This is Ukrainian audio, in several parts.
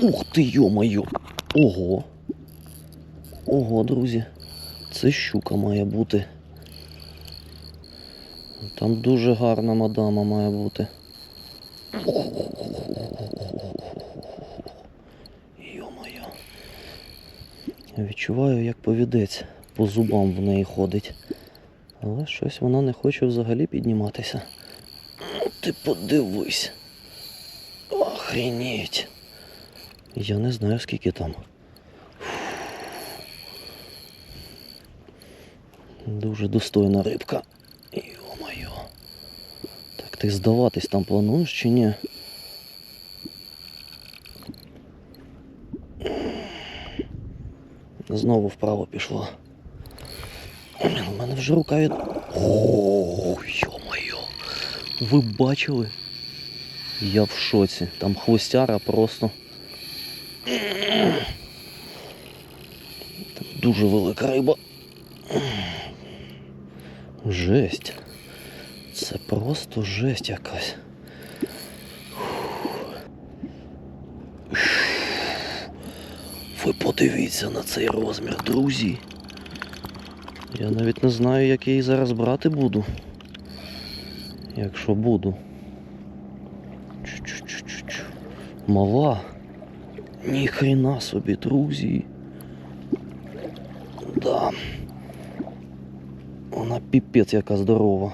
Ух ти, йо-моє! Ого! Ого, друзі! Це щука має бути. Там дуже гарна мадама має бути. Йо-моє. Відчуваю, як повідець по зубам в неї ходить. Але щось вона не хоче взагалі підніматися. Ну, Ти подивись. Охренеть. Я не знаю, скільки там. Дуже достойна рибка. Йо-моє. Так ти здаватись там плануєш чи ні? Знову вправо пішла. У мене вже рука від. О, йо-моє. Ви бачили? Я в шоці. Там хвостяра просто. Дуже велика риба. Жесть. Це просто жесть якась. Ви подивіться на цей розмір, друзі. Я навіть не знаю, як я її зараз брати буду. Якщо буду. Чу-чу-чу-чу-чу. Мала. Ні хрена собі, друзі. Да. Вона піпець яка здорова.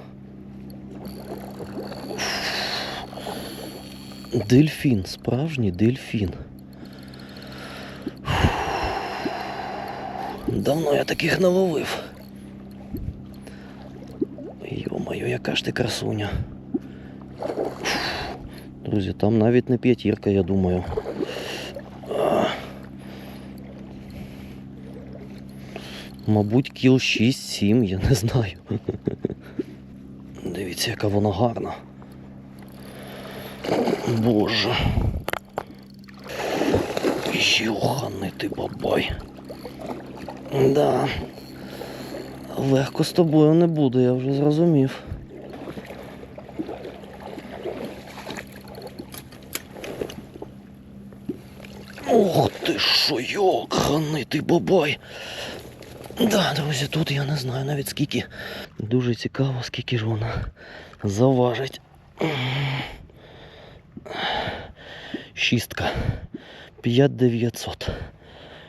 Дельфін, справжній дельфін. Давно я таких не ловив. Йо-моє, яка ж ти красуня. Друзі, там навіть не п'ятірка, я думаю. Мабуть, кіл 6-7, я не знаю. Дивіться, яка вона гарна. Боже. Йоханий ти бабай. Да. Легко з тобою не буде, я вже зрозумів. Ох ти що, йоханий ти бабай. Да, друзі, тут я не знаю навіть скільки. Дуже цікаво, скільки ж вона заважить. Шістка. 5900.